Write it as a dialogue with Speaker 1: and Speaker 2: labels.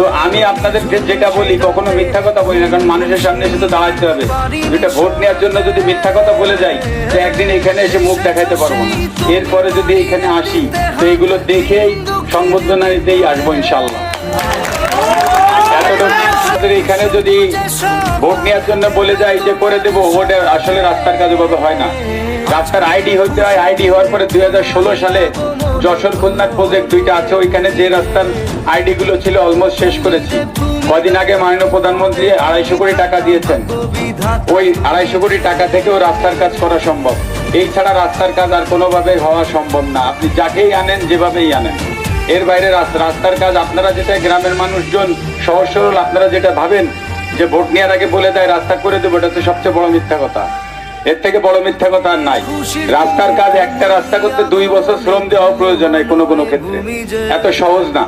Speaker 1: তো আমি আপনাদেরকে যেটা বলি, কখনো মিথ্যা কথা বলি না, কারণ মানুষের সামনে এসে তো দাঁড়াতে হবে। যেটা ভোট নেওয়ার জন্য যদি মিথ্যা কথা বলে যাই, তো একদিন এখানে এসে মুখ দেখাইতে পারব না। এরপরে যদি এখানে আসি, তো এগুলো দেখেই সংবর্ধনা নিতেই আসব ইনশাল্লাহ আমাদের এখানে যদি ভোট নেওয়ার জন্য বলে যাই যে করে দেবো ভোটে আসলে রাস্তার কাজ ওভাবে হয় না। রাস্তার আইডি হইতে হয়, আইডি হওয়ার পরে দুই সালে যশোর খুলনার প্রজেক্ট দুইটা আছে, ওইখানে যে রাস্তার আইডি গুলো ছিল অলমোস্ট শেষ করেছি। কদিন আগে মাননীয় প্রধানমন্ত্রী আড়াইশো কোটি টাকা দিয়েছেন। ওই আড়াইশো কোটি টাকা থেকেও রাস্তার কাজ করা সম্ভব। এই ছাড়া রাস্তার কাজ আর কোনোভাবে হওয়া সম্ভব না। আপনি যাকেই আনেন, যেভাবেই আনেন। এর বাইরে রাস্তার কাজ আপনারা যেটা গ্রামের মানুষজন সহজ সরল আপনারা যেটা ভাবেন, যে ভোট নেওয়ার আগে বলে দেয়, রাস্তা করে দেবো, এটা তো সবচেয়ে বড় মিথ্যা কথা। এর থেকে বড় মিথ্যা কথা আর নাই। রাস্তার কাজ একটা রাস্তা করতে দুই বছর শ্রম দেওয়া প্রয়োজন নাই কোনো কোনো ক্ষেত্রে। এত সহজ না।